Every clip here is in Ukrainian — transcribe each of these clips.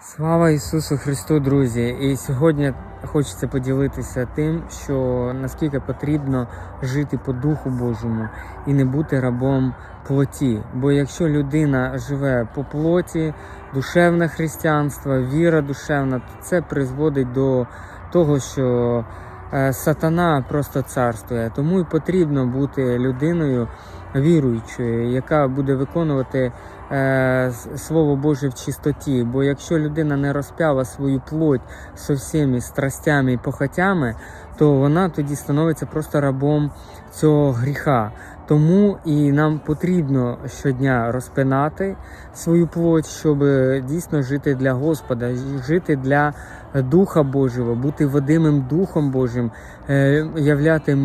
Слава Ісусу Христу, друзі! І сьогодні хочеться поділитися тим, що наскільки потрібно жити по Духу Божому і не бути рабом плоті. Бо якщо людина живе по плоті, душевне християнство, віра душевна, то це призводить до того, що е, сатана просто царствує. Тому і потрібно бути людиною віруючою, яка буде виконувати е, Слово Боже в чистоті. Бо якщо людина не розпяла свою плоть со всіми страстями і похотями, то вона тоді становиться просто рабом цього гріха. Тому і нам потрібно щодня розпинати свою плоть, щоб дійсно жити для Господа, жити для Духа Божого, бути водимим Духом Божим, е, являти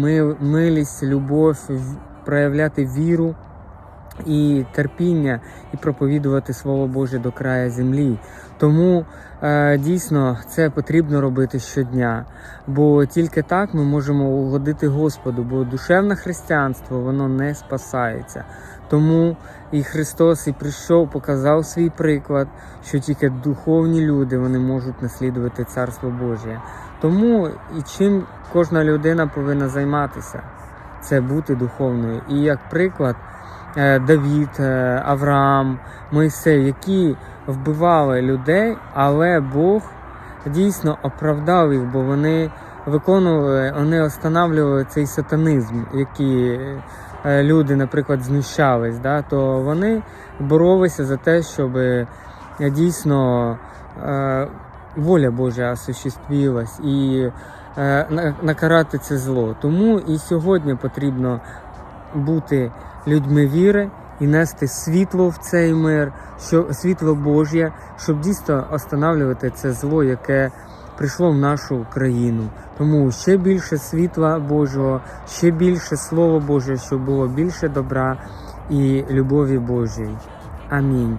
милість, любов, проявляти віру і терпіння, і проповідувати Слово Боже до края землі. Тому е, дійсно це потрібно робити щодня, бо тільки так ми можемо угодити Господу, бо душевне християнство воно не спасається. Тому і Христос і прийшов, показав свій приклад, що тільки духовні люди вони можуть наслідувати Царство Боже. Тому і чим кожна людина повинна займатися, це бути духовною. І як приклад, е, Давід, е, Авраам, Мойсей, які вбивали людей, але Бог дійсно оправдав їх, бо вони виконували, вони останавливали цей сатанизм, який е, люди, наприклад, знущались. Да? То вони боролися за те, щоб дійсно воля Божа осуществилась і е, накарати це зло. Тому і сьогодні потрібно бути людьми віри і нести світло в цей мир, що світло Божє, щоб дійсно останавливати це зло, яке прийшло в нашу країну. Тому ще більше світла Божого, ще більше Слова Боже, щоб було більше добра і любові Божої. Амінь.